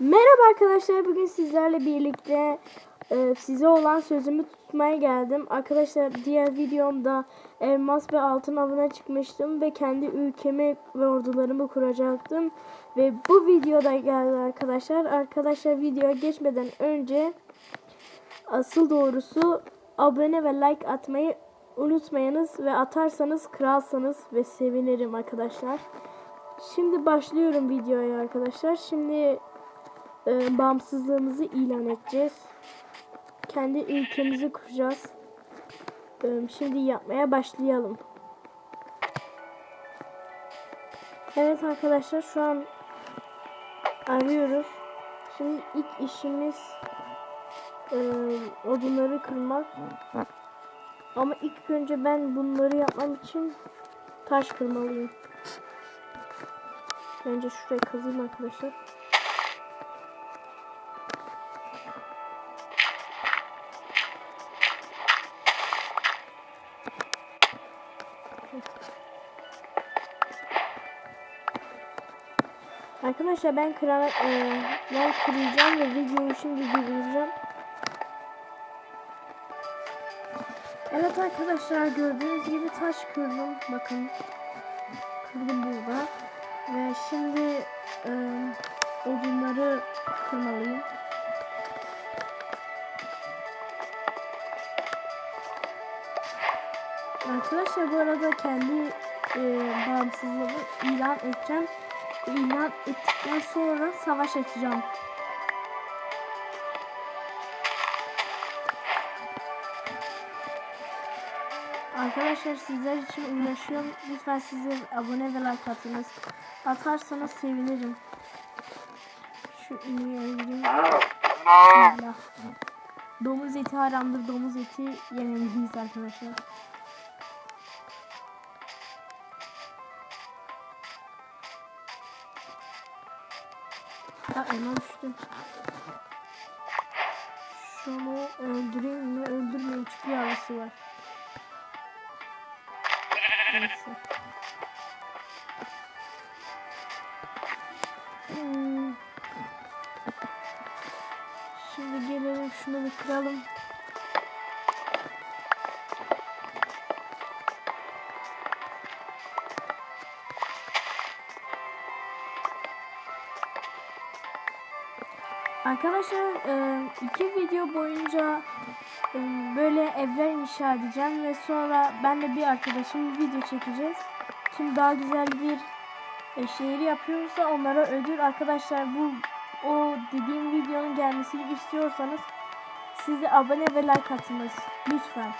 Merhaba arkadaşlar bugün sizlerle birlikte e, size olan sözümü tutmaya geldim. Arkadaşlar diğer videomda elmas ve altın avına çıkmıştım ve kendi ülkemi ve ordularımı kuracaktım. Ve bu videoda geldi arkadaşlar. Arkadaşlar videoya geçmeden önce asıl doğrusu abone ve like atmayı unutmayınız ve atarsanız kralsanız ve sevinirim arkadaşlar. Şimdi başlıyorum videoya arkadaşlar. Şimdi e, bağımsızlığımızı ilan edeceğiz. Kendi ülkemizi kuracağız. E, şimdi yapmaya başlayalım. Evet arkadaşlar şu an arıyoruz. Şimdi ilk işimiz e, odunları kırmak. Ama ilk önce ben bunları yapmam için taş kırmalıyım. Önce şuraya kazayım arkadaşlar. Arkadaşlar ben kıra e, ben kıracağım ve videoyu şimdi durduracağım. Evet arkadaşlar gördüğünüz gibi taş kırdım. Bakın kırdım burada. Ve şimdi e, odunları kırmalıyım. Arkadaşlar bu arada kendi e, bağımsızlığımı ilan edeceğim. İlan ettikten sonra savaş açacağım. Arkadaşlar sizler için uğraşıyorum. Lütfen size abone ve like atınız. Atarsanız sevinirim. Şu öldüreyim. Bismillah. Domuz eti haramdır. Domuz eti yememeliyiz arkadaşlar. Ha elma düştü. Şunu öldüreyim mi? Öldürmeyeyim çünkü yavrusu var. Neyse. Hmm. Şimdi gelelim şunu bir kıralım. Arkadaşlar e, iki video boyunca e, böyle evler inşa edeceğim ve sonra ben de bir arkadaşım video çekeceğiz. Kim daha güzel bir e, şehri yapıyorsa onlara ödül. Arkadaşlar bu o dediğim videonun gelmesini istiyorsanız siz de abone ve like atınız. Lütfen.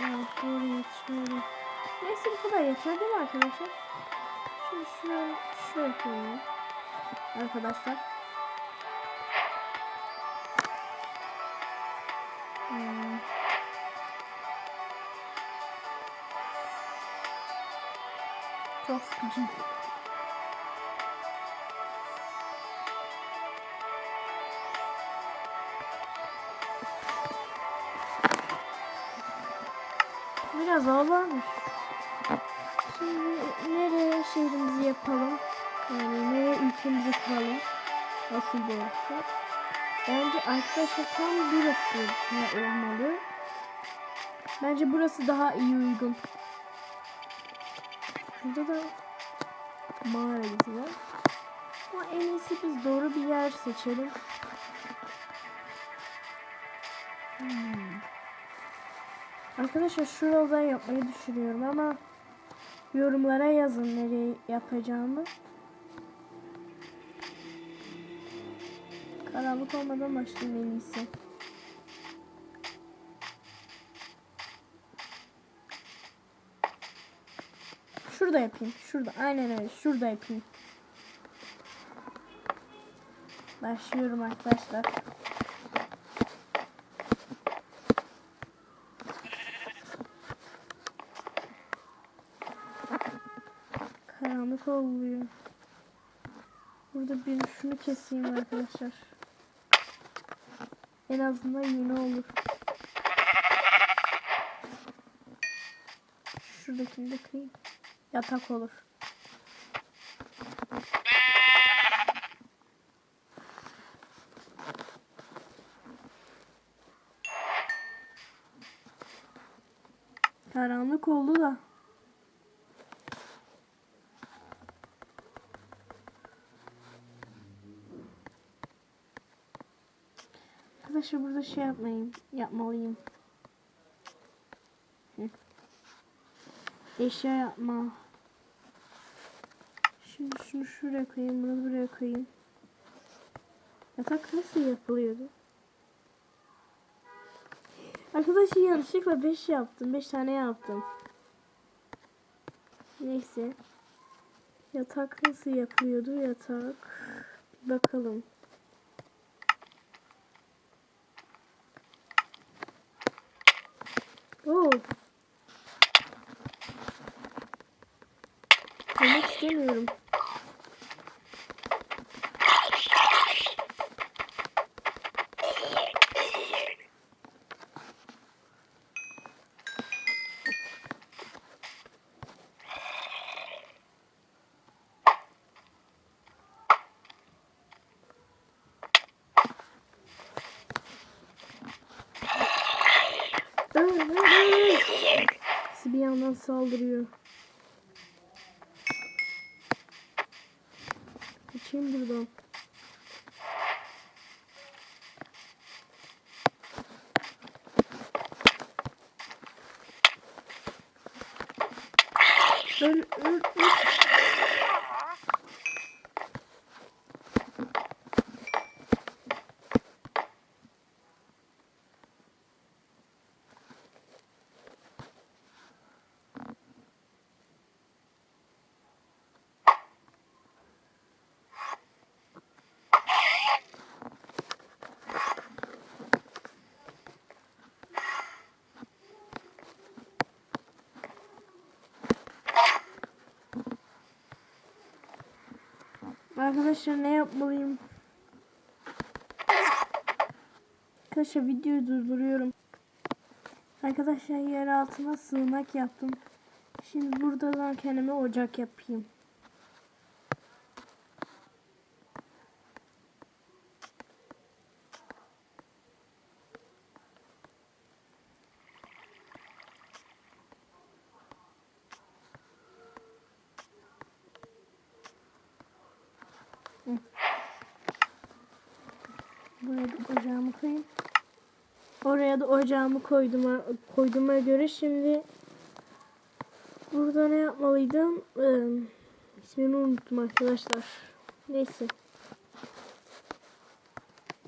Evet, doğru yetişmiyorum. Neyse bu kadar yeter değil mi arkadaşlar? Şunu şöyle koyayım. Arkadaşlar. Hmm. Çok sıkıcı. Biraz ağlarmış. Ülkemizi kuralım? Nasıl olursa. Bence arkadaşlar tam burası olmalı. Bence burası daha iyi uygun. Burada da mağara var. Ama en iyisi biz doğru bir yer seçelim. Hmm. Arkadaşlar şurada yapmayı düşünüyorum ama yorumlara yazın nereye yapacağımı. Karanlık olmadan başlayayım en iyisi. Şurada yapayım. Şurada. Aynen öyle. Şurada yapayım. Başlıyorum arkadaşlar. Karanlık oluyor. Burada bir şunu keseyim arkadaşlar. En azından yeni olur. Şuradakini de kırayım. Yatak olur. Karanlık oldu da. Arkadaşlar burada şey yapmayayım, yapmalıyım. Eşya yapma. Şimdi şunu şuraya koyayım, bunu buraya koyayım. Yatak nasıl yapılıyordu? Arkadaşlar yanlışlıkla 5 yaptım. 5 tane yaptım. Neyse. Yatak nasıl yapılıyordu? Yatak. Bir bakalım. Oo. Yemek istemiyorum. Saldırıyor. Kaçayım buradan. Öl, öl, öl. Arkadaşlar ne yapmalıyım? Arkadaşlar videoyu durduruyorum. Arkadaşlar yer altına sığınak yaptım. Şimdi buradan kendime ocak yapayım. Buraya da ocağımı koyayım. Oraya da ocağımı koydum koyduğuma göre şimdi burada ne yapmalıydım? Ee, ismini unuttum arkadaşlar. Neyse.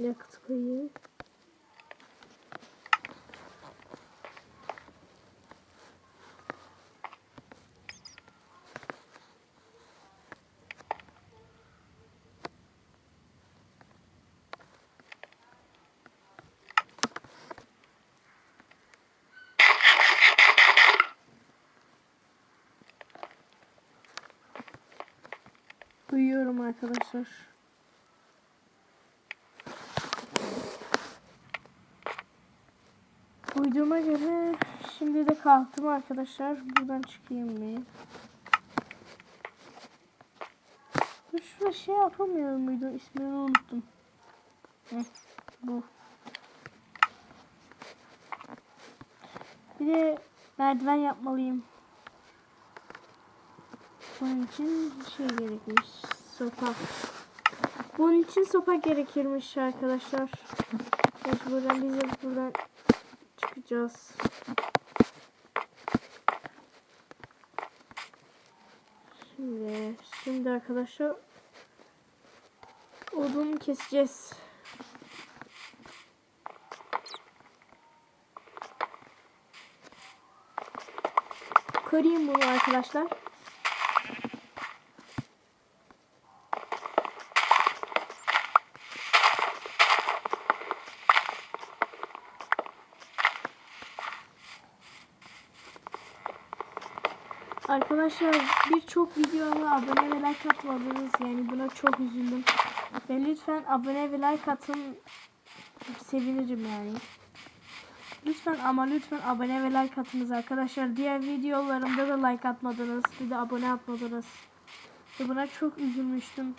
Yakıt koyayım. Arkadaşlar. Uyuduğuma göre şimdi de kalktım arkadaşlar. Buradan çıkayım bir. Şurada şey yapamıyor muydum? İsmini unuttum. Heh, bu. Bir de merdiven yapmalıyım. Bunun için şey gerekmiş. Sopa. Bunun için sopa gerekirmiş arkadaşlar. Buradan biz de buradan çıkacağız. Şimdi, şimdi arkadaşlar odun keseceğiz. Kırayım bunu arkadaşlar. Arkadaşlar birçok videoma abone ve like atmadınız. Yani buna çok üzüldüm. Ve lütfen abone ve like atın. Sevinirim yani. Lütfen ama lütfen abone ve like atınız arkadaşlar. Diğer videolarımda da like atmadınız. Bir de abone atmadınız. Ve buna çok üzülmüştüm.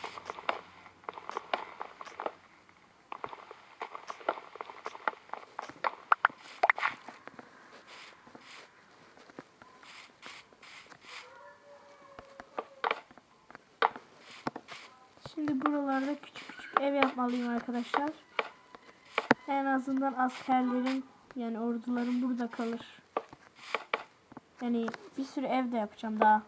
Yapmalıyım arkadaşlar. En azından askerlerim yani ordularım burada kalır. Yani bir sürü ev de yapacağım daha.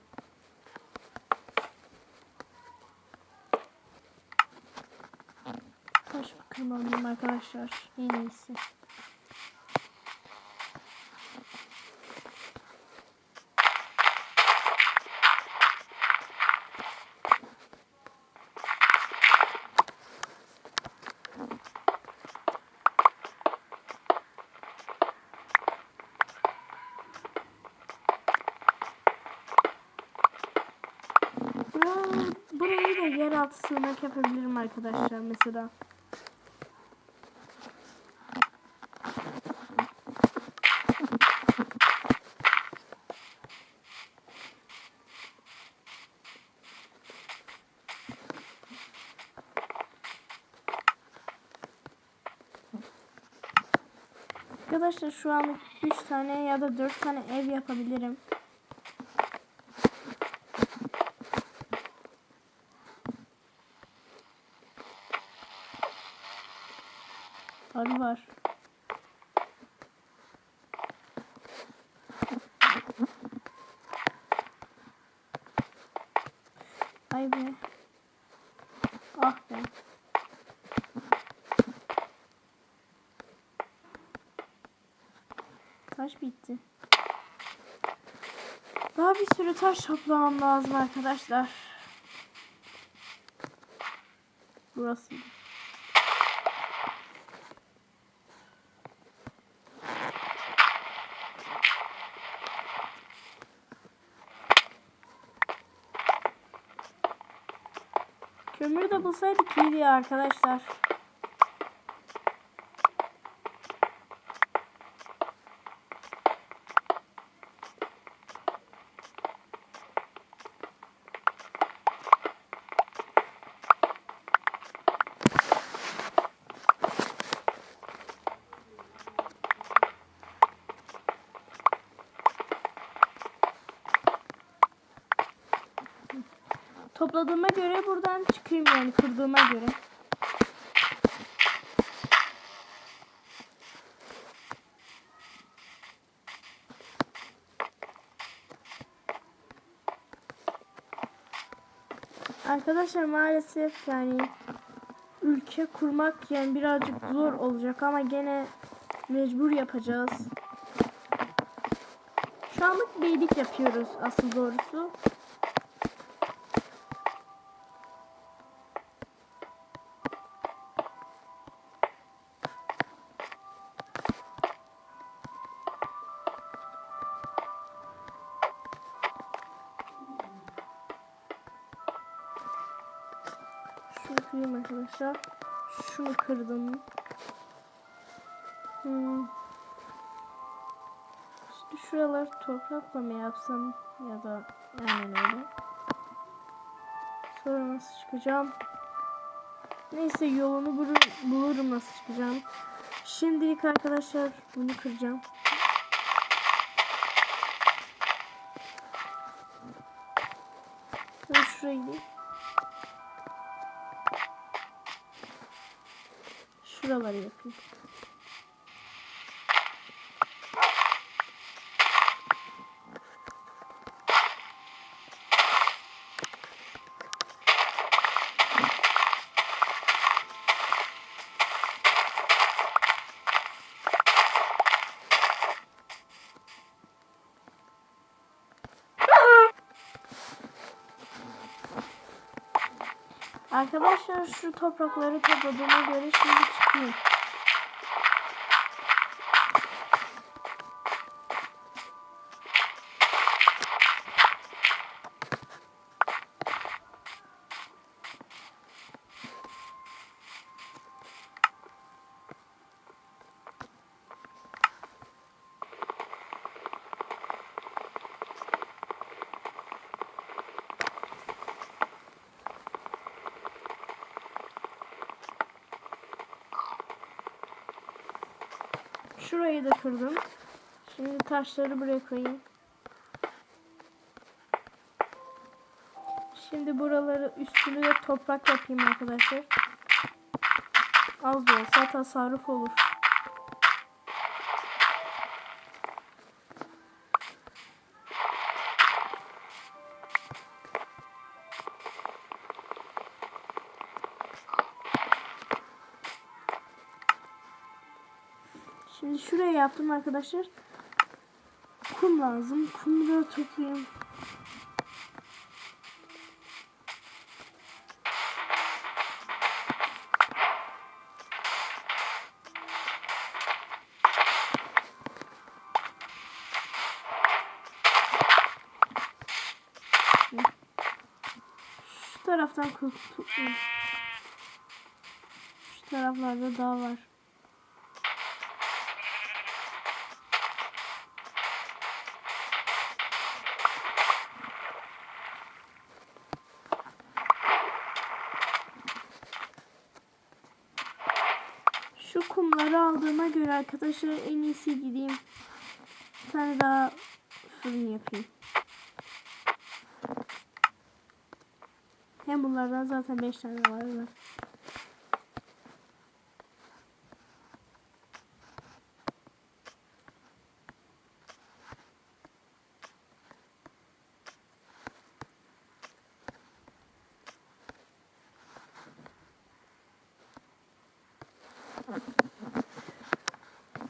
Taş kırmalıyım arkadaşlar. En iyisi. Bura- Burayı yeraltı sığınak yapabilirim arkadaşlar mesela. Arkadaşlar şu an 3 tane ya da 4 tane ev yapabilirim. Var. Ay be. Ah be. Taş bitti. Daha bir sürü taş toplamam lazım arkadaşlar. Burası. Kömür de bulsaydık iyiydi arkadaşlar. Topladığıma göre buradan çıkayım yani kırdığıma göre. Arkadaşlar maalesef yani ülke kurmak yani birazcık zor olacak ama gene mecbur yapacağız. Şu anlık beylik yapıyoruz asıl doğrusu. Arkadaşlar. Şunu kırdım. Hmm. Şimdi şuralar toprakla mı yapsam ya da aynen öyle. Sonra nasıl çıkacağım? Neyse yolunu bulurum, bulurum nasıl çıkacağım. Şimdilik arkadaşlar bunu kıracağım. Ben şuraya gideyim. Arkadaşlar şu toprakları topladığıma göre şimdi çıkıyor. Şurayı da kırdım. Şimdi taşları buraya koyayım. Şimdi buraları üstünü de toprak yapayım arkadaşlar. Az da olsa tasarruf olur. Şimdi şuraya yaptım arkadaşlar. Kum lazım. Kumu da toplayayım. Şu taraftan kum toplayayım. Şu taraflarda daha var. Kumları aldığıma göre arkadaşlar en iyisi gideyim. Bir tane daha fırın yapayım. Hem bunlardan zaten 5 tane var.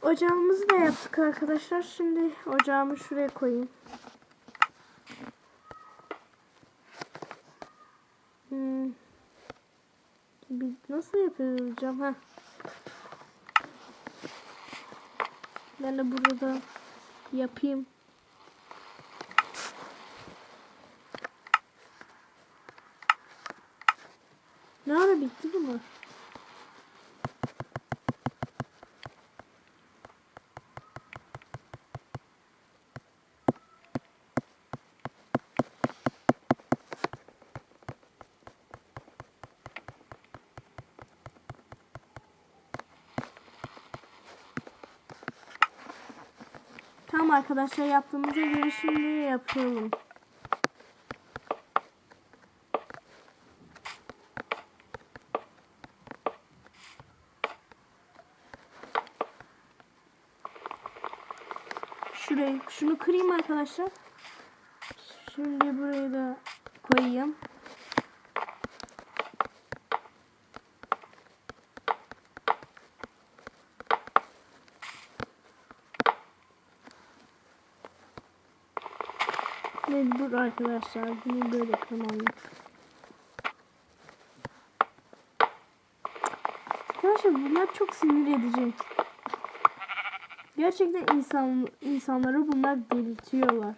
Ocağımızı da yaptık arkadaşlar. Şimdi ocağımı şuraya koyayım. Hmm. Bir nasıl yapıyoruz hocam? Ha. Ben de burada yapayım. Ne ara bitti bunlar? Arkadaşlar yaptığımıza göre şimdi yapıyorum. Şurayı, şunu kırayım arkadaşlar. Şimdi burayı da koyayım. Mecbur arkadaşlar bunu böyle kırmalıyım. Arkadaşlar bunlar çok sinir edici. Gerçekten insan insanları bunlar delirtiyorlar.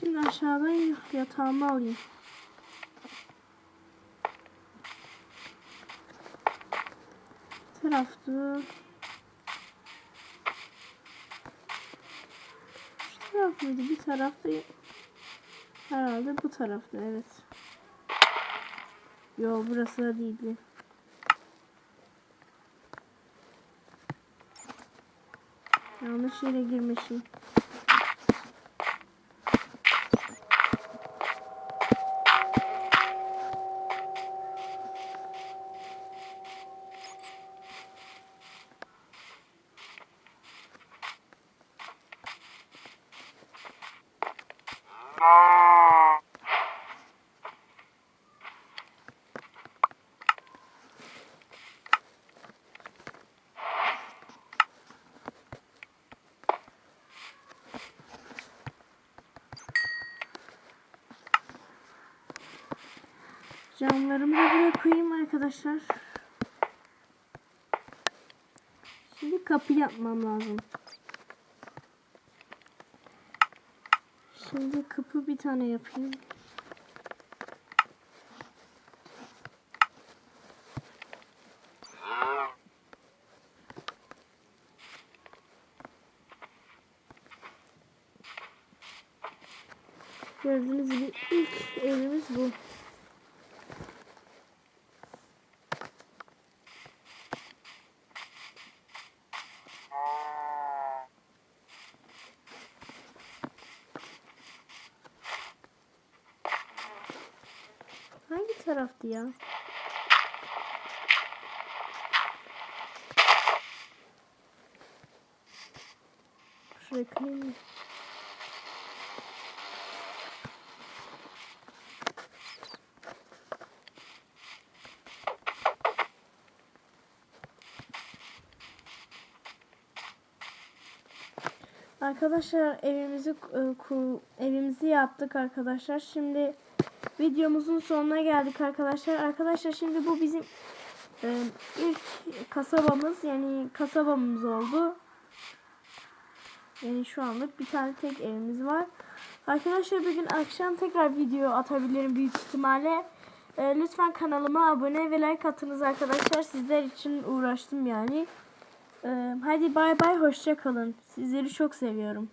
Şimdi aşağıdan yatağımı alayım. Taraftı. Şu taraf mıydı? Bir tarafta herhalde bu tarafta evet. Yo burası da değildi. Yanlış yere girmişim. Camlarımı da buraya koyayım arkadaşlar. Şimdi kapı yapmam lazım. Şimdi kapı bir tane yapayım. Gördüğünüz gibi ilk evimiz bu. Taraftı ya? Şuraya? Arkadaşlar evimizi e, evimizi yaptık arkadaşlar. Şimdi videomuzun sonuna geldik arkadaşlar. Arkadaşlar şimdi bu bizim e, ilk kasabamız yani kasabamız oldu. Yani şu anlık bir tane tek evimiz var. Arkadaşlar bugün akşam tekrar video atabilirim büyük ihtimalle. E, lütfen kanalıma abone ve like atınız arkadaşlar. Sizler için uğraştım yani. E, hadi bay bay hoşça kalın. Sizleri çok seviyorum.